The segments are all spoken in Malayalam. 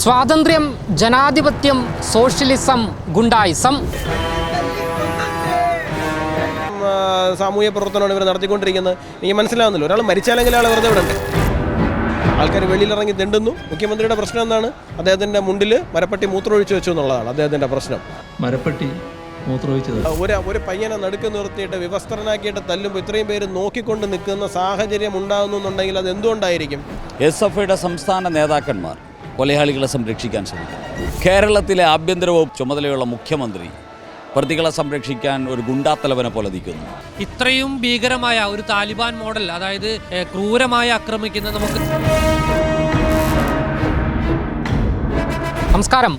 സ്വാതന്ത്ര്യം ജനാധിപത്യം സോഷ്യലിസം ഗുണ്ടായിസം. സാമൂഹ്യ പ്രവർത്തനമാണ് ഇവർ നടത്തിക്കൊണ്ടിരിക്കുന്നത്. എനിക്ക് മനസ്സിലാവുന്നില്ല. ഒരാൾ മരിച്ചാലെങ്കിൽ ആൾ വെറുതെ വിടണ്ടേ? ആൾക്കാർ വെളിയിലിറങ്ങി തെണ്ടുന്നു. മുഖ്യമന്ത്രിയുടെ പ്രശ്നം എന്താണ്? അദ്ദേഹത്തിന്റെ മുണ്ടിൽ മരപ്പട്ടി മൂത്രമൊഴിച്ചു വെച്ചു എന്നുള്ളതാണ് അദ്ദേഹത്തിന്റെ പ്രശ്നം. മരപ്പട്ടി മൂത്രമൊഴിച്ചത്. ഒരു ഒരു പയ്യനെ നടുക്ക് നിർത്തിയിട്ട് വിവസ്ത്രനാക്കിയിട്ട് തല്ലുമ്പോൾ ഇത്രയും പേര് നോക്കിക്കൊണ്ട് നിൽക്കുന്ന സാഹചര്യം ഉണ്ടാകുന്നുണ്ടെങ്കിൽ അത് എന്തുകൊണ്ടായിരിക്കും എസ് എഫ് ഐയുടെ സംസ്ഥാന നേതാക്കന്മാർ കൊലയാളികളെ സംരക്ഷിക്കാൻ ശ്രമിക്കും. കേരളത്തിലെ ആഭ്യന്തര വകുപ്പ് ചുമതലയുള്ള മുഖ്യമന്ത്രി പ്രതികളെ സംരക്ഷിക്കാൻ ഒരു ഗുണ്ടാത്തലവനെ പോലെ നിൽക്കുന്നു. ഇത്രയും ഭീകരമായ ഒരു താലിബാൻ മോഡൽ അതായത് ക്രൂരമായി ആക്രമിക്കുന്ന നമുക്ക് നമസ്കാരം.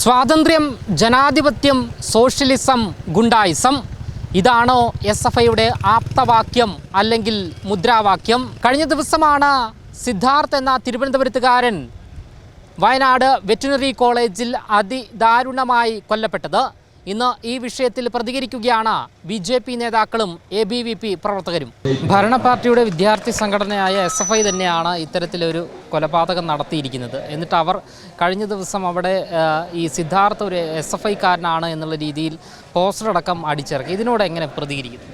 സ്വാതന്ത്ര്യം ജനാധിപത്യം സോഷ്യലിസം ഗുണ്ടായിസം ഇതാണോ എസ് എഫ് ഐയുടെ ആപ്തവാക്യം അല്ലെങ്കിൽ മുദ്രാവാക്യം? കഴിഞ്ഞ ദിവസമാണ് സിദ്ധാർത്ഥ് എന്ന തിരുവനന്തപുരത്തുകാരൻ വയനാട് വെറ്റിനറി കോളേജിൽ അതിദാരുണമായി കൊല്ലപ്പെട്ടത്. ഇന്ന് ഈ വിഷയത്തിൽ പ്രതികരിക്കുകയാണ് ബി ജെ പി നേതാക്കളും എ ബി വി പി പ്രവർത്തകരും. ഭരണ പാർട്ടിയുടെ വിദ്യാർത്ഥി സംഘടനയായ എസ് എഫ് ഐ തന്നെയാണ് ഇത്തരത്തിലൊരു കൊലപാതകം നടത്തിയിരിക്കുന്നത്. എന്നിട്ട് അവർ കഴിഞ്ഞ ദിവസം അവിടെ ഈ സിദ്ധാർത്ഥ ഒരു എസ് എഫ് ഐക്കാരനാണ് എന്നുള്ള രീതിയിൽ പോസ്റ്റർ അടക്കം അടിച്ചിറക്കി. ഇതിനോട് എങ്ങനെ പ്രതികരിക്കുന്നു?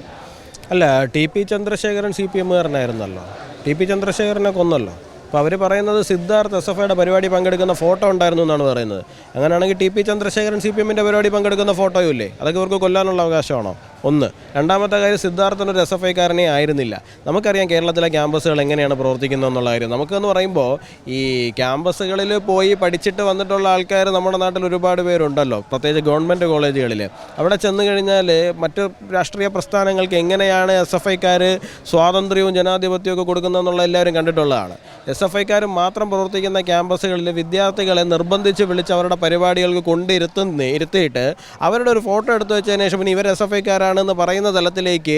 അല്ല T P Chandrashekharan C P എമ്മുകാരനായിരുന്നല്ലോ. T P ചന്ദ്രശേഖരനെ കൊന്നല്ലോ. അപ്പോൾ അവർ പറയുന്നത് സിദ്ധാർത്ഥ് എസ് എഫ് ഐയുടെ പരിപാടി പങ്കെടുക്കുന്ന ഫോട്ടോ ഉണ്ടായിരുന്നു എന്നാണ് പറയുന്നത്. അങ്ങനെയാണെങ്കിൽ T P Chandrashekharan C P എമ്മിന്റെ പരിപാടി പങ്കെടുക്കുന്ന ഫോട്ടോയും ഇല്ലേ? അതൊക്കെ ഇവർക്ക് കൊല്ലാനുള്ള അവകാശമാണോ? ഒന്ന്. രണ്ടാമത്തെ കാര്യം സിദ്ധാർത്ഥൻ ഒരു എസ് എഫ് ഐക്കാരനെ ആയിരുന്നില്ല. നമുക്കറിയാം കേരളത്തിലെ ക്യാമ്പസുകൾ എങ്ങനെയാണ് പ്രവർത്തിക്കുന്നത് എന്നുള്ള കാര്യം. നമുക്കെന്ന് പറയുമ്പോൾ ഈ ക്യാമ്പസുകളിൽ പോയി പഠിച്ചിട്ട് വന്നിട്ടുള്ള ആൾക്കാർ നമ്മുടെ നാട്ടിൽ ഒരുപാട് പേരുണ്ടല്ലോ പ്രത്യേകിച്ച് ഗവൺമെന്റ് കോളേജുകളിൽ അവിടെ ചെന്ന് കഴിഞ്ഞാൽ മറ്റ് രാഷ്ട്രീയ പ്രസ്ഥാനങ്ങൾക്ക് എങ്ങനെയാണ് എസ് എഫ് ഐക്കാർ സ്വാതന്ത്ര്യവും ജനാധിപത്യവും ഒക്കെ കൊടുക്കുന്നതെന്നുള്ള എല്ലാവരും കണ്ടിട്ടുള്ളതാണ്. എസ് എഫ് ഐക്കാർ മാത്രം പ്രവർത്തിക്കുന്ന ക്യാമ്പസുകളിൽ വിദ്യാർത്ഥികളെ നിർബന്ധിച്ച് വിളിച്ച് അവരുടെ പരിപാടികൾക്ക് കൊണ്ടിരുത്തുന്ന ഇരുത്തിയിട്ട് അവരുടെ ഒരു ഫോട്ടോ എടുത്ത് വെച്ചതിന് ശേഷം ഇവർ എസ് എഫ് ഐക്കാരാണെന്ന് പറയുന്ന തലത്തിലേക്ക്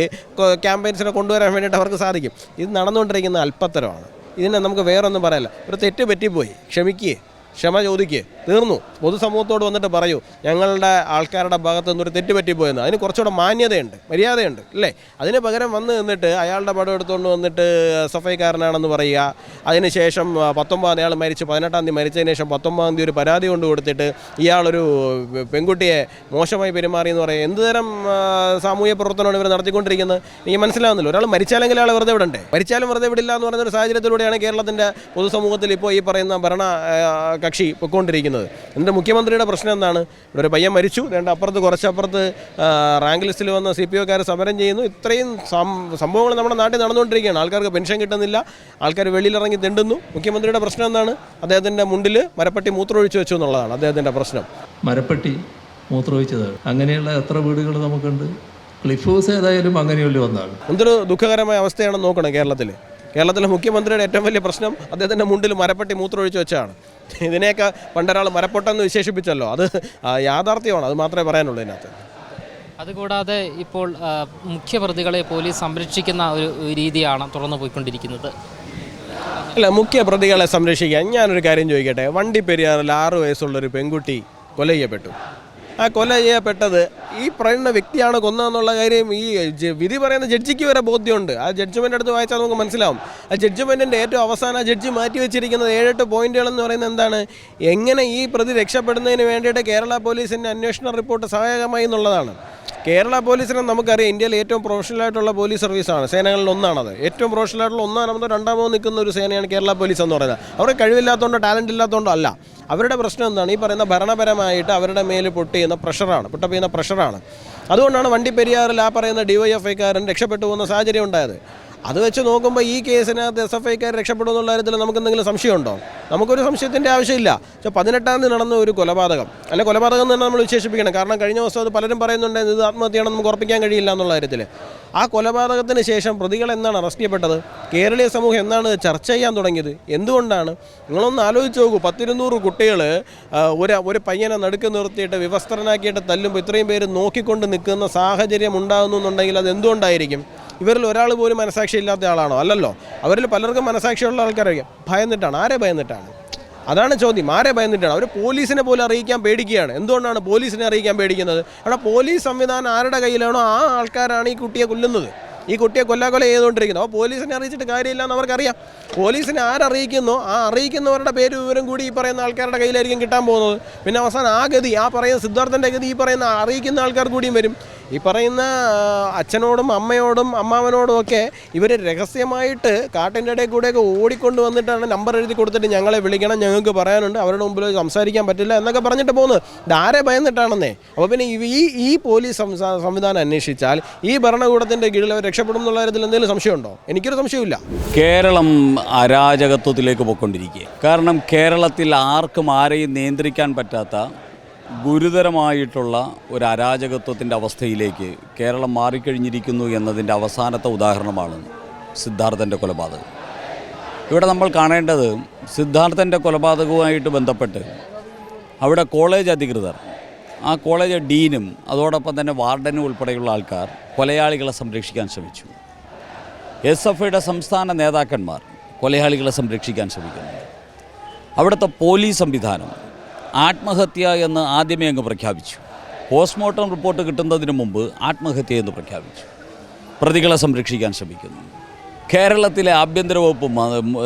ക്യാമ്പയിൻസിനെ കൊണ്ടുവരാൻ വേണ്ടിയിട്ട് അവർക്ക് സാധിക്കും. ഇത് നടന്നുകൊണ്ടിരിക്കുന്ന അല്പത്തരമാണ്. ഇതിനെ നമുക്ക് വേറൊന്നും പറയല്ല. ഒരു തെറ്റ് പറ്റിപ്പോയി. ക്ഷമിക്കുക ക്ഷമ ചോദിക്കുക തീർന്നു. പൊതുസമൂഹത്തോട് വന്നിട്ട് പറയൂ. ഞങ്ങളുടെ ആൾക്കാരുടെ ഭാഗത്ത് നിന്ന് ഒരു തെറ്റ് പറ്റിപ്പോയെന്ന്. അതിന് കുറച്ചുകൂടെ മാന്യതയുണ്ട് മര്യാദയുണ്ട് അല്ലേ? അതിന് പകരം വന്ന് നിന്നിട്ട് അയാളുടെ പടം എടുത്തുകൊണ്ട് വന്നിട്ട് സഫൈക്കാരനാണെന്ന് പറയുക. അതിനുശേഷം പത്തൊമ്പതാം അയാൾ മരിച്ച് പതിനെട്ടാം തീയതി മരിച്ചതിന് ശേഷം പത്തൊമ്പതാം തീയതി ഒരു പരാതി കൊണ്ട് കൊടുത്തിട്ട് ഇയാളൊരു പെൺകുട്ടിയെ മോശമായി പെരുമാറി എന്ന് പറയുക. എന്ത് തരം സാമൂഹ്യ പ്രവർത്തനമാണ് ഇവർ നടത്തിക്കൊണ്ടിരിക്കുന്നത്? എനിക്ക് മനസ്സിലാവുന്നില്ല. ഒരാൾ മരിച്ചാലെങ്കിൽ ആൾ വെറുതെ വിടണ്ടേ? മരിച്ചാലും വെറുതെ വിടില്ല എന്ന് പറയുന്ന ഒരു സാഹചര്യത്തിലൂടെയാണ് കേരളത്തിന്റെ പൊതുസമൂഹത്തിൽ ഇപ്പോൾ ഈ പറയുന്ന ഭരണ കക്ഷി പൊയ്ക്കൊണ്ടിരിക്കുന്നത് എന്നിട്ട് മുഖ്യമന്ത്രിയുടെ പ്രശ്നം എന്താണ്? ഇവിടെ ഒരു പയ്യൻ മരിച്ചു. രണ്ട് അപ്പുറത്ത് കുറച്ചപ്പുറത്ത് റാങ്ക് ലിസ്റ്റിൽ വന്ന സി പി ഒക്കാർ സമരം ചെയ്യുന്നു. ഇത്രയും സംഭവങ്ങൾ നമ്മുടെ നാട്ടിൽ നടന്നുകൊണ്ടിരിക്കുകയാണ്. ആൾക്കാർക്ക് പെൻഷൻ കിട്ടുന്നില്ല. ആൾക്കാർ വെളിയിലിറങ്ങി തെണ്ടുന്നു. മുഖ്യമന്ത്രിയുടെ പ്രശ്നം എന്താണ്? അദ്ദേഹത്തിന്റെ മുണ്ടിൽ മരപ്പട്ടി മൂത്രമൊഴിച്ചു വെച്ചു എന്നുള്ളതാണ് അദ്ദേഹത്തിന്റെ പ്രശ്നം. മരപ്പട്ടി മൂത്രമൊഴിച്ചതാണ്. അങ്ങനെയുള്ള എത്ര വീടുകൾ നമുക്കുണ്ട്? ക്ലിഫ് ഹൗസ് ഏതായാലും അങ്ങനെയുള്ള ഒന്നാണ് എന്തൊരു ദുഃഖകരമായ അവസ്ഥയാണെന്ന് നോക്കണം കേരളത്തിൽ കേരളത്തിലെ മുഖ്യമന്ത്രിയുടെ ഏറ്റവും വലിയ പ്രശ്നം അദ്ദേഹത്തിന്റെ മുണ്ടിൽ മരപ്പെട്ടി മൂത്രമൊഴിച്ച് വെച്ചാണ്. ഇതിനെയൊക്കെ പണ്ടൊരാൾ മരപ്പൊട്ടെന്ന് വിശേഷിപ്പിച്ചല്ലോ. അത് യാഥാർത്ഥ്യമാണ്. അത് മാത്രമേ പറയാനുള്ളൂ ഇതിനകത്ത്. അതുകൂടാതെ ഇപ്പോൾ മുഖ്യപ്രതികളെ പോലീസ് സംരക്ഷിക്കുന്ന ഒരു രീതിയാണ് തുറന്നു പോയിക്കൊണ്ടിരിക്കുന്നത്. അല്ല മുഖ്യ പ്രതികളെ സംരക്ഷിക്കാൻ ഞാനൊരു കാര്യം ചോദിക്കട്ടെ? വണ്ടി പെരിയാറിൽ ആറ് വയസ്സുള്ളൊരു പെൺകുട്ടി കൊല ചെയ്യപ്പെട്ടു ആ കൊല ചെയ്യപ്പെട്ടത് ഈ പറയുന്ന വ്യക്തിയാണ് കൊന്നതെന്നുള്ള കാര്യം ഈ വിധി പറയുന്ന ജഡ്ജിക്ക് വരെ ബോധ്യമുണ്ട്. ആ ജഡ്ജ്മെന്റ് അടുത്ത് വായിച്ചാൽ നമുക്ക് മനസ്സിലാവും. ആ ജഡ്ജ്മെന്റിന്റെ ഏറ്റവും അവസാനം ജഡ്ജി മാറ്റി വെച്ചിരിക്കുന്നത് ഏഴെട്ട് പോയിന്റുകൾ എന്ന് പറയുന്നത് എന്താണ്? എങ്ങനെ ഈ പ്രതി രക്ഷപ്പെടുന്നതിന് വേണ്ടിയിട്ട് കേരള പോലീസിന്റെ അന്വേഷണ റിപ്പോർട്ട് സഹായകമായി എന്നുള്ളതാണ്. കേരള പോലീസിനെ നമുക്കറിയാം ഇന്ത്യയിലെ ഏറ്റവും പ്രൊഫഷണൽ ആയിട്ടുള്ള പോലീസ് സർവീസാണ് സേനകളിൽ ഒന്നാണത്. ഏറ്റവും പ്രൊഫഷണലായിട്ടുള്ള ഒന്നാമതോ രണ്ടാമതോ നിൽക്കുന്ന ഒരു സേനയാണ് കേരള പോലീസ് എന്ന് പറയുന്നത്. അവർക്ക് കഴിവില്ലാത്തതുകൊണ്ടോ ടാലന്റ് ഇല്ലാത്തതുകൊണ്ടോ അല്ല. അവരുടെ പ്രശ്നം എന്താണ്? ഈ പറയുന്ന ഭരണപരമായിട്ട് അവരുടെ മേൽ പൊട്ട് ചെയ്യുന്ന പ്രഷറാണ് പൊട്ട ചെയ്യുന്ന പ്രഷറാണ്. അതുകൊണ്ടാണ് വണ്ടി പെരിയാറിൽ ആ പറയുന്ന ഡിവൈഎഫ്ഐക്കാരൻ രക്ഷപ്പെട്ടു പോകുന്ന സാഹചര്യം ഉണ്ടായത്. അത് വെച്ച് നോക്കുമ്പോൾ ഈ കേസിനകത്ത് എസ് എഫ് ഐക്കാർ രക്ഷപ്പെടുമെന്നുള്ള കാര്യത്തിൽ നമുക്ക് എന്തെങ്കിലും സംശയമുണ്ടോ? നമുക്കൊരു സംശയത്തിന്റെ ആവശ്യമില്ല. പക്ഷേ പതിനെട്ടാം തീയതി നടന്ന ഒരു കൊലപാതകം. അല്ലെ കൊലപാതകം തന്നെ നമ്മൾ വിശേഷിപ്പിക്കണം. കാരണം കഴിഞ്ഞ ദിവസം അത് പലരും പറയുന്നുണ്ട് ഇത് ആത്മഹത്യയാണെന്ന് നമുക്ക് ഉറപ്പിക്കാൻ കഴിയില്ല എന്നുള്ള കാര്യത്തിൽ ആ കൊലപാതകത്തിന് ശേഷം പ്രതികൾ എന്നാണ് അറസ്റ്റ് ചെയ്യപ്പെട്ടത്? കേരളീയ സമൂഹം എന്നാണ് ചർച്ച ചെയ്യാൻ തുടങ്ങിയത്? എന്തുകൊണ്ടാണ്? നിങ്ങളൊന്ന് ആലോചിച്ച് നോക്കൂ. പത്തിരുന്നൂറ് കുട്ടികൾ ഒരു ഒരു പയ്യനെ നടുക്ക് നിർത്തിയിട്ട് വിവസ്ത്രനാക്കിയിട്ട് തല്ലുമ്പോൾ ഇത്രയും പേര് നോക്കിക്കൊണ്ട് നിൽക്കുന്ന സാഹചര്യം ഉണ്ടാകുന്നു എന്നുണ്ടെങ്കിൽ അത് എന്തുകൊണ്ടായിരിക്കും? ഇവരിൽ ഒരാൾ പോലും മനസാക്ഷി ഇല്ലാത്ത ആളാണോ? അല്ലല്ലോ. അവരിൽ പലർക്കും മനസാക്ഷിയുള്ള ആൾക്കാരായിരിക്കും. ഭയന്നിട്ടാണ്. ആരെ ഭയന്നിട്ടാണ്? അതാണ് ചോദ്യം. ആരെ ഭയന്നിട്ടാണ്? അവർ പോലീസിനെ പോലും അറിയിക്കാൻ പേടിക്കുകയാണ്. എന്തുകൊണ്ടാണ് പോലീസിനെ അറിയിക്കാൻ പേടിക്കുന്നത്? അവിടെ പോലീസ് സംവിധാനം ആരുടെ കയ്യിലാണോ? ആ ആൾക്കാരാണ് ഈ കുട്ടിയെ കൊല്ലുന്നത്. ഈ കുട്ടിയെ കൊല്ലാക്കൊല ചെയ്തുകൊണ്ടിരിക്കുന്നത്. അപ്പോൾ പോലീസിനെ അറിയിച്ചിട്ട് കാര്യമില്ല എന്ന് അവർക്കറിയാം. പോലീസിനെ ആരറിയിക്കുന്നോ ആ അറിയിക്കുന്നവരുടെ പേര് വിവരം കൂടി ഈ പറയുന്ന ആൾക്കാരുടെ കയ്യിലായിരിക്കും കിട്ടാൻ പോകുന്നത്. പിന്നെ അവസാനം ആ ഗതി ആ പറയുന്ന സിദ്ധാർത്ഥന്റെ ഗതി ഈ പറയുന്ന അറിയിക്കുന്ന ആൾക്കാർ കൂടിയും വരും. ഈ പറയുന്ന അച്ഛനോടും അമ്മയോടും അമ്മാവനോടും ഒക്കെ ഇവർ രഹസ്യമായിട്ട് കാട്ടിന്റെ ഇടയിൽ കൂടെയൊക്കെ ഓടിക്കൊണ്ട് വന്നിട്ടാണ് നമ്പർ എഴുതി കൊടുത്തിട്ട് ഞങ്ങളെ വിളിക്കണം ഞങ്ങൾക്ക് പറയാനുണ്ട് അവരുടെ മുമ്പിൽ സംസാരിക്കാൻ പറ്റില്ല എന്നൊക്കെ പറഞ്ഞിട്ട് പോകുന്നത്. ഇതാരെ ഭയന്നിട്ടാണെന്നേ? അപ്പോൾ പിന്നെ ഈ- ഈ പോലീസ് സംവിധാനം അന്വേഷിച്ചാൽ ഈ ഭരണകൂടത്തിന്റെ കീഴിൽ അവർ രക്ഷപ്പെടും എന്നുള്ള കാര്യത്തിൽ എന്തെങ്കിലും സംശയമുണ്ടോ? എനിക്കൊരു സംശയമില്ല കേരളം അരാജകത്വത്തിലേക്ക് പോയിക്കൊണ്ടിരിക്കുക കാരണം കേരളത്തിൽ ആർക്കും ആരെയും നിയന്ത്രിക്കാൻ പറ്റാത്ത ഗുരുതരമായിട്ടുള്ള ഒരു അരാജകത്വത്തിന്റെ അവസ്ഥയിലേക്ക് കേരളം മാറിക്കഴിഞ്ഞിരിക്കുന്നു എന്നതിന്റെ അവസാനത്തെ ഉദാഹരണമാണ് സിദ്ധാർത്ഥന്റെ കൊലപാതകം. ഇവിടെ നമ്മൾ കാണേണ്ടത് സിദ്ധാർത്ഥന്റെ കൊലപാതകവുമായിട്ട് ബന്ധപ്പെട്ട് അവിടെ കോളേജ് അധികൃതർ ആ കോളേജ് ഡീനും അതോടൊപ്പം തന്നെ വാർഡനും ഉൾപ്പെടെയുള്ള ആൾക്കാർ കൊലയാളികളെ സംരക്ഷിക്കാൻ ശ്രമിച്ചു. എസ് എഫ് ഐയുടെ സംസ്ഥാന നേതാക്കന്മാർ കൊലയാളികളെ സംരക്ഷിക്കാൻ ശ്രമിക്കുന്നു അവിടുത്തെ പോലീസ് സംവിധാനം ആത്മഹത്യ എന്ന് ആദ്യമേ അങ്ങ് പ്രഖ്യാപിച്ചു. പോസ്റ്റ്മോർട്ടം റിപ്പോർട്ട് കിട്ടുന്നതിന് മുമ്പ് ആത്മഹത്യ എന്ന് പ്രഖ്യാപിച്ചു. പ്രതികളെ സംരക്ഷിക്കാൻ ശ്രമിക്കുന്നു. കേരളത്തിലെ ആഭ്യന്തര വകുപ്പ്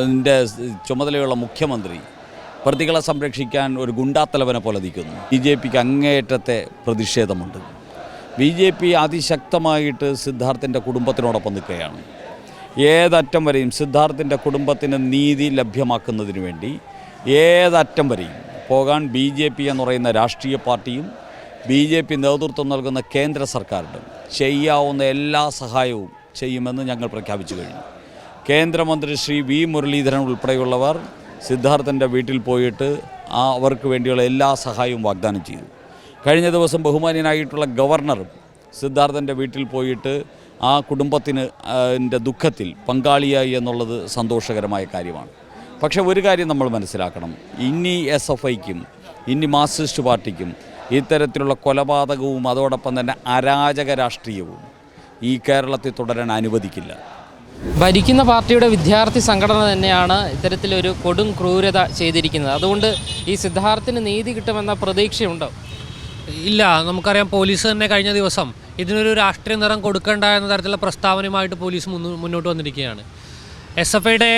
ന്റെ ചുമതലയുള്ള മുഖ്യമന്ത്രി പ്രതികളെ സംരക്ഷിക്കാൻ ഒരു ഗുണ്ടാത്തലവനെ പോലെ നിൽക്കുന്നു. ബി ജെ പിക്ക് അങ്ങേയറ്റത്തെ പ്രതിഷേധമുണ്ട്. ബി ജെ പി അതിശക്തമായിട്ട് സിദ്ധാർത്ഥിന്റെ കുടുംബത്തിനോടൊപ്പം നിൽക്കുകയാണ്. ഏതറ്റം വരെയും സിദ്ധാർത്ഥിന്റെ കുടുംബത്തിന് നീതി ലഭ്യമാക്കുന്നതിന് വേണ്ടി ഏതറ്റം വരെയും പോകാൻ ബി ജെ പി എന്ന് പറയുന്ന രാഷ്ട്രീയ പാർട്ടിയും ബി ജെ പി നേതൃത്വം നൽകുന്ന കേന്ദ്ര സർക്കാരിനും ചെയ്യാവുന്ന എല്ലാ സഹായവും ചെയ്യുമെന്ന് ഞങ്ങൾ പ്രഖ്യാപിച്ചു കഴിഞ്ഞു. കേന്ദ്രമന്ത്രി ശ്രീ വി മുരളീധരൻ ഉൾപ്പെടെയുള്ളവർ സിദ്ധാർത്ഥന്റെ വീട്ടിൽ പോയിട്ട് ആ അവർക്ക് വേണ്ടിയുള്ള എല്ലാ സഹായവും വാഗ്ദാനം ചെയ്തു. കഴിഞ്ഞ ദിവസം ബഹുമാന്യനായിട്ടുള്ള ഗവർണർ സിദ്ധാർത്ഥന്റെ വീട്ടിൽ പോയിട്ട് ആ കുടുംബത്തിന് എന്റെ ദുഃഖത്തിൽ പങ്കാളിയായി എന്നുള്ളത് സന്തോഷകരമായ കാര്യമാണ്. പക്ഷേ ഒരു കാര്യം നമ്മൾ മനസ്സിലാക്കണം. ഇനി എസ് എഫ് ഐക്കും ഇനി മാർക്സിസ്റ്റ് പാർട്ടിക്കും ഇത്തരത്തിലുള്ള കൊലപാതകവും അതോടൊപ്പം തന്നെ അരാജക രാഷ്ട്രീയവും ഈ കേരളത്തിൽ തുടരാൻ അനുവദിക്കില്ല. ഭരിക്കുന്ന പാർട്ടിയുടെ വിദ്യാർത്ഥി സംഘടന തന്നെയാണ് ഇത്തരത്തിലൊരു കൊടും ക്രൂരത ചെയ്തിരിക്കുന്നത്. അതുകൊണ്ട് ഈ സിദ്ധാർത്ഥിന് നീതി കിട്ടുമെന്ന പ്രതീക്ഷയുണ്ടോ? ഇല്ല നമുക്കറിയാം പോലീസ് തന്നെ കഴിഞ്ഞ ദിവസം ഇതിനൊരു രാഷ്ട്രീയ നിറം കൊടുക്കേണ്ട എന്ന തരത്തിലുള്ള പ്രസ്താവനയുമായിട്ട് പോലീസ് മുന്നോട്ട് വന്നിരിക്കുകയാണ്. എസ് എഫ് ഐയുടെ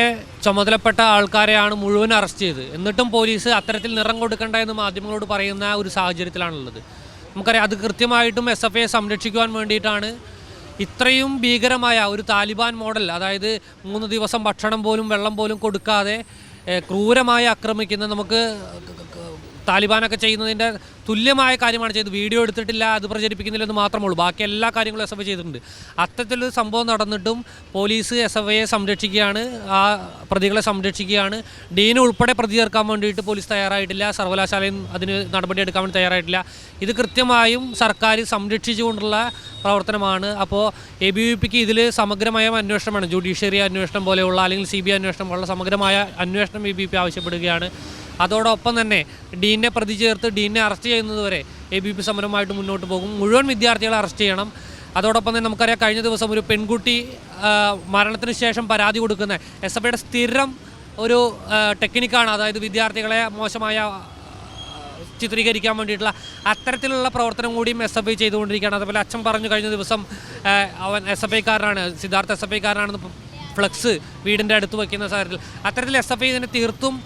ചുമതലപ്പെട്ട ആൾക്കാരെയാണ് മുഴുവൻ അറസ്റ്റ് ചെയ്ത്. എന്നിട്ടും പോലീസ് അത്തരത്തിൽ നിറം കൊടുക്കേണ്ട എന്ന് മാധ്യമങ്ങളോട് പറയുന്ന ഒരു സാഹചര്യത്തിലാണുള്ളത്. നമുക്കറിയാം അത് കൃത്യമായിട്ടും എസ് എഫ് ഐയെ സംരക്ഷിക്കുവാൻ വേണ്ടിയിട്ടാണ് ഇത്രയും ഭീകരമായ ഒരു താലിബാൻ മോഡൽ അതായത് മൂന്ന് ദിവസം ഭക്ഷണം പോലും വെള്ളം പോലും കൊടുക്കാതെ ക്രൂരമായി ആക്രമിക്കുന്ന നമുക്ക് താലിബാനൊക്കെ ചെയ്യുന്നതിന്റെ തുല്യമായ കാര്യമാണ് ചെയ്തത്. വീഡിയോ എടുത്തിട്ടില്ല അത് പ്രചരിപ്പിക്കുന്നില്ലെന്ന് മാത്രമേ ഉള്ളൂ ബാക്കി എല്ലാ കാര്യങ്ങളും എസ് എഫ് ഐ ചെയ്തിട്ടുണ്ട്. അത്തരത്തിലൊരു സംഭവം നടന്നിട്ടും പോലീസ് എസ് എഫ് ഐയെ സംരക്ഷിക്കുകയാണ്. ആ പ്രതികളെ സംരക്ഷിക്കുകയാണ്. ഡീൻ ഉൾപ്പെടെ പ്രതി ചേർക്കാൻ വേണ്ടിയിട്ട് പോലീസ് തയ്യാറായിട്ടില്ല. സർവകലാശാലയും അതിന് നടപടിയെടുക്കാൻ വേണ്ടി തയ്യാറായിട്ടില്ല. ഇത് കൃത്യമായും സർക്കാർ സംരക്ഷിച്ചുകൊണ്ടുള്ള പ്രവർത്തനമാണ്. അപ്പോൾ എ ബി വി പിക്ക് ഇതിൽ സമഗ്രമായ അന്വേഷണം വേണം ജുഡീഷ്യറി അന്വേഷണം പോലെയുള്ള അല്ലെങ്കിൽ സി ബി ഐ അന്വേഷണം പോലുള്ള സമഗ്രമായ അന്വേഷണം എ ബി പി ആവശ്യപ്പെടുകയാണ്. അതോടൊപ്പം തന്നെ ഡീനെ പ്രതി ചേർത്ത് ഡീനെ അറസ്റ്റ് ചെയ്യുന്നതുവരെ എ ബി പി സമരമായിട്ട് മുന്നോട്ട് പോകും. മുഴുവൻ വിദ്യാർത്ഥികളെ അറസ്റ്റ് ചെയ്യണം. അതോടൊപ്പം തന്നെ നമുക്കറിയാം കഴിഞ്ഞ ദിവസം ഒരു പെൺകുട്ടി മരണത്തിന് ശേഷം പരാതി കൊടുക്കുന്ന എസ് എഫ് ഐയുടെ സ്ഥിരം ഒരു ടെക്നിക്കാണ്. അതായത് വിദ്യാർത്ഥികളെ മോശമായ ചിത്രീകരിക്കാൻ വേണ്ടിയിട്ടുള്ള അത്തരത്തിലുള്ള പ്രവർത്തനം കൂടിയും എസ് എഫ് ഐ ചെയ്തുകൊണ്ടിരിക്കുകയാണ്. അതുപോലെ അച്ഛൻ പറഞ്ഞു കഴിഞ്ഞ ദിവസം അവൻ എസ് എഫ് ഐക്കാരനാണ് സിദ്ധാർത്ഥ എസ് എഫ് ഐക്കാരനാണെന്ന് ഫ്ലക്സ് വീടിന്റെ അടുത്ത് വയ്ക്കുന്ന സാഹചര്യത്തിൽ. അത്തരത്തിൽ എസ് എഫ് ഐ ഇതിനെ തീർത്തും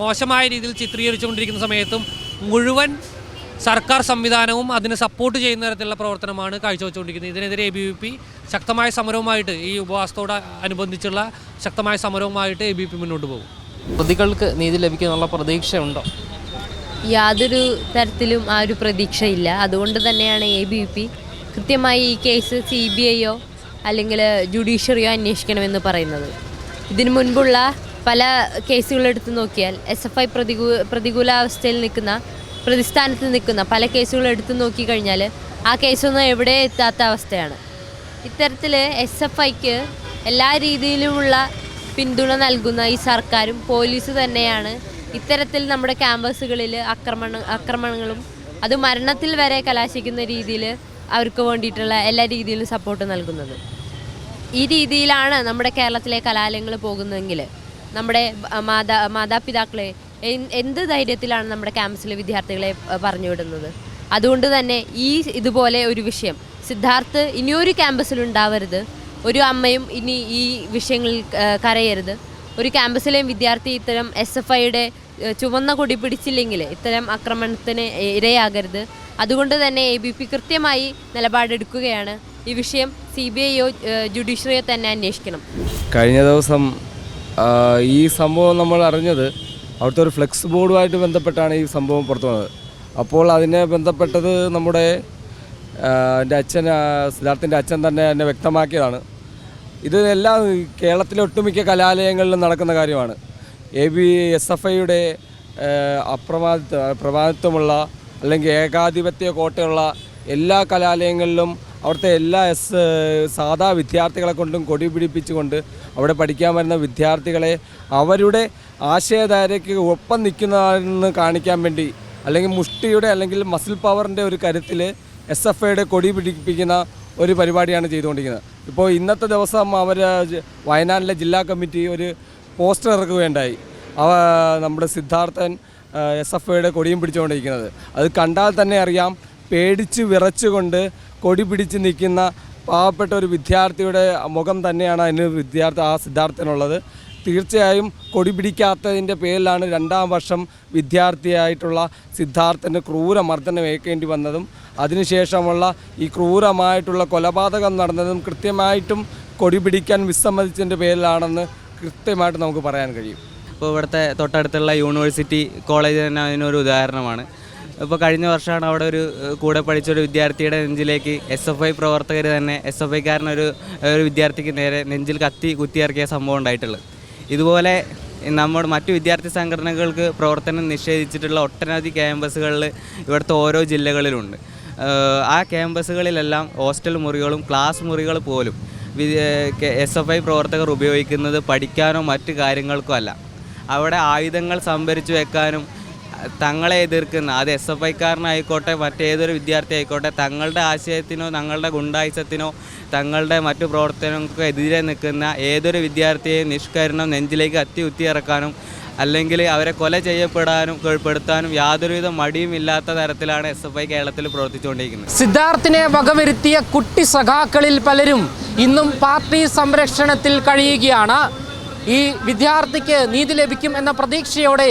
മോശമായ രീതിയിൽ ചിത്രീകരിച്ചുകൊണ്ടിരിക്കുന്ന സമയത്തും മുഴുവൻ സർക്കാർ സംവിധാനവും അതിനെ സപ്പോർട്ട് ചെയ്യുന്ന തരത്തിലുള്ള പ്രവർത്തനമാണ് കാഴ്ചവെച്ചുകൊണ്ടിരിക്കുന്നത്. ഇതിനെതിരെ എ ബി വി പി ശക്തമായ സമരവുമായിട്ട് ഈ ഉപവാസത്തോട് അനുബന്ധിച്ചുള്ള ശക്തമായ സമരവുമായിട്ട് എ ബി പി മുന്നോട്ട് പോകും. പ്രതികൾക്ക് നീതി ലഭിക്കുന്നുള്ള പ്രതീക്ഷയുണ്ടോ? യാതൊരു തരത്തിലും ആ ഒരു പ്രതീക്ഷയില്ല. അതുകൊണ്ട് തന്നെയാണ് എ ബി പി കൃത്യമായി ഈ കേസ് സി ബി ഐയോ അല്ലെങ്കിൽ ജുഡീഷ്യറിയോ അന്വേഷിക്കണമെന്ന് പറയുന്നത്. ഇതിനു മുൻപുള്ള പല കേസുകൾ എടുത്തു നോക്കിയാൽ എസ് എഫ് ഐ പ്രതികൂ പ്രതികൂലാവസ്ഥയിൽ നിൽക്കുന്ന പ്രതിസ്ഥാനത്ത് നിൽക്കുന്ന പല കേസുകൾ എടുത്തു നോക്കിക്കഴിഞ്ഞാൽ ആ കേസൊന്നും എവിടെ എത്താത്ത അവസ്ഥയാണ്. ഇത്തരത്തിൽ എസ് എഫ് ഐക്ക് എല്ലാ രീതിയിലുമുള്ള പിന്തുണ നൽകുന്ന ഈ സർക്കാരും പോലീസ് തന്നെയാണ് ഇത്തരത്തിൽ നമ്മുടെ ക്യാമ്പസുകളിൽ ആക്രമണ ആക്രമണങ്ങളും അത് മരണത്തിൽ വരെ കലാശിക്കുന്ന രീതിയിൽ അവർക്ക് വേണ്ടിയിട്ടുള്ള എല്ലാ രീതിയിലും സപ്പോർട്ട് നൽകുന്നത്. ഈ രീതിയിലാണ് നമ്മുടെ കേരളത്തിലെ കലാലയങ്ങൾ പോകുന്നതെങ്കിൽ നമ്മുടെ മാതാ മാതാപിതാക്കളെ എന്ത് ധൈര്യത്തിലാണ് നമ്മുടെ ക്യാമ്പസിലെ വിദ്യാർത്ഥികളെ പറഞ്ഞുവിടുന്നത് പറഞ്ഞു വിടുന്നത്? അതുകൊണ്ട് തന്നെ ഈ ഇതുപോലെ ഒരു വിഷയം സിദ്ധാർത്ഥ് ഇനിയൊരു ക്യാമ്പസിൽ ഉണ്ടാവരുത് ഒരു അമ്മയും ഇനി ഈ വിഷയങ്ങളിൽ കരയരുത്. ഒരു ക്യാമ്പസിലെയും വിദ്യാർത്ഥി ഇത്തരം എസ് എഫ് ഐയുടെ ചുവന്ന കൊടി പിടിച്ചില്ലെങ്കിൽ ഇത്തരം ആക്രമണത്തിന് ഇരയാകരുത്. അതുകൊണ്ട് തന്നെ എ ബി പി കൃത്യമായി നിലപാടെടുക്കുകയാണ്. ഈ വിഷയം സി ബി ഐയോ ജുഡീഷ്യറിയോ തന്നെ അന്വേഷിക്കണം. കഴിഞ്ഞ ദിവസം ഈ സംഭവം നമ്മൾ അറിഞ്ഞത് അവിടുത്തെ ഒരു ഫ്ലെക്സ് ബോർഡുമായിട്ട് ബന്ധപ്പെട്ടാണ് ഈ സംഭവം പുറത്തു വന്നത്. അപ്പോൾ അതിനെ ബന്ധപ്പെട്ടത് നമ്മുടെ എന്റെ അച്ഛൻ സിദ്ധാർത്ഥിന്റെ അച്ഛൻ തന്നെ എന്നെ വ്യക്തമാക്കിയതാണ്. ഇത് കേരളത്തിലെ ഒട്ടുമിക്ക കലാലയങ്ങളിലും നടക്കുന്ന കാര്യമാണ്. എ ബി എസ് എഫ് ഐയുടെ അപ്രമാദിത്വ പ്രമാദിത്വമുള്ള അല്ലെങ്കിൽ ഏകാധിപത്യ കോട്ടയുള്ള എല്ലാ കലാലയങ്ങളിലും അവിടുത്തെ എല്ലാ എസ് സാധാ വിദ്യാർത്ഥികളെ കൊണ്ടും കൊടി പിടിപ്പിച്ചുകൊണ്ട് അവിടെ പഠിക്കാൻ വരുന്ന വിദ്യാർത്ഥികളെ അവരുടെ ആശയധാരയ്ക്ക് ഒപ്പം നിൽക്കുന്നതെന്ന് കാണിക്കാൻ വേണ്ടി അല്ലെങ്കിൽ മുഷ്ടിയുടെ അല്ലെങ്കിൽ മസിൽ പവറിന്റെ ഒരു കരുത്തിൽ എസ് എഫ് ഐയുടെ കൊടി പിടിപ്പിക്കുന്ന ഒരു പരിപാടിയാണ് ചെയ്തുകൊണ്ടിരിക്കുന്നത്. ഇപ്പോൾ ഇന്നത്തെ ദിവസം അവർ വയനാട്ടിലെ ജില്ലാ കമ്മിറ്റി ഒരു പോസ്റ്റർ ഇറക്കുകയുണ്ടായി. അവ നമ്മുടെ സിദ്ധാർത്ഥൻ എസ് എഫ് ഐയുടെ കൊടിയും പിടിച്ചുകൊണ്ടിരിക്കുന്നത്. അത് കണ്ടാൽ തന്നെ അറിയാം പേടിച്ച് വിറച്ചുകൊണ്ട് കൊടി പിടിച്ച് നിൽക്കുന്ന പാവപ്പെട്ട ഒരു വിദ്യാർത്ഥിയുടെ മുഖം തന്നെയാണ് അതിന് വിദ്യാർത്ഥി ആ സിദ്ധാർത്ഥനുള്ളത്. തീർച്ചയായും കൊടി പിടിക്കാത്തതിന്റെ പേരിലാണ് രണ്ടാം വർഷം വിദ്യാർത്ഥിയായിട്ടുള്ള സിദ്ധാർത്ഥന് ക്രൂരമർദ്ദനം ഏൽക്കേണ്ടി വന്നതും. അതിനുശേഷമുള്ള ഈ ക്രൂരമായിട്ടുള്ള കൊലപാതകം നടന്നതും കൃത്യമായിട്ടും കൊടി പിടിക്കാൻ വിസമ്മതിച്ചതിന്റെ പേരിലാണെന്ന് കൃത്യമായിട്ട് നമുക്ക് പറയാൻ കഴിയും. ഇപ്പോൾ ഇവിടുത്തെ തൊട്ടടുത്തുള്ള യൂണിവേഴ്സിറ്റി കോളേജ് തന്നെ അതിനൊരു ഉദാഹരണമാണ്. ഇപ്പോൾ കഴിഞ്ഞ വർഷമാണ് അവിടെ ഒരു കൂടെ പഠിച്ച ഒരു വിദ്യാർത്ഥിയുടെ നെഞ്ചിലേക്ക് എസ് എഫ് ഐ പ്രവർത്തകർ തന്നെ എസ് എഫ് ഐക്കാരനൊരു ഒരു വിദ്യാർത്ഥിക്ക് നേരെ നെഞ്ചിൽ കത്തി കുത്തിയിറക്കിയ സംഭവം ഉണ്ടായിട്ടുള്ളത്. ഇതുപോലെ നമ്മുടെ മറ്റു വിദ്യാർത്ഥി സംഘടനകൾക്ക് പ്രവർത്തനം നിഷേധിച്ചിട്ടുള്ള ഒട്ടനവധി ക്യാമ്പസുകളിൽ ഇവിടുത്തെ ഓരോ ജില്ലകളിലുണ്ട്. ആ ക്യാമ്പസുകളിലെല്ലാം ഹോസ്റ്റൽ മുറികളും ക്ലാസ് മുറികൾ പോലും എസ് എഫ് ഐ പ്രവർത്തകർ ഉപയോഗിക്കുന്നത് പഠിക്കാനോ മറ്റു കാര്യങ്ങൾക്കോ അല്ല. അവിടെ ആയുധങ്ങൾ സംഭരിച്ചു വെക്കാനും തങ്ങളെ എതിർക്കുന്ന അത് എസ് എഫ് ഐക്കാരനായിക്കോട്ടെ മറ്റേതൊരു വിദ്യാർത്ഥി ആയിക്കോട്ടെ തങ്ങളുടെ ആശയത്തിനോ തങ്ങളുടെ ഗുണ്ടായുസത്തിനോ തങ്ങളുടെ മറ്റു പ്രവർത്തനങ്ങൾക്കോ എതിരെ നിൽക്കുന്ന ഏതൊരു വിദ്യാർത്ഥിയെയും നിഷ്കരണം നെഞ്ചിലേക്ക് അത്തി ഉത്തിയിറക്കാനും അല്ലെങ്കിൽ അവരെ കൊല ചെയ്യപ്പെടാനും പെടുത്താനും യാതൊരുവിധ മടിയും ഇല്ലാത്ത തരത്തിലാണ് എസ് എഫ് ഐ കേരളത്തിൽ പ്രവർത്തിച്ചുകൊണ്ടിരിക്കുന്നത്. സിദ്ധാർത്ഥിനെ വകവരുത്തിയ കുട്ടി സഖാക്കളിൽ പലരും ഇന്നും പാർട്ടി സംരക്ഷണത്തിൽ കഴിയുകയാണ്. ഈ വിദ്യാർത്ഥിക്ക് നീതി ലഭിക്കും എന്ന പ്രതീക്ഷയോടെ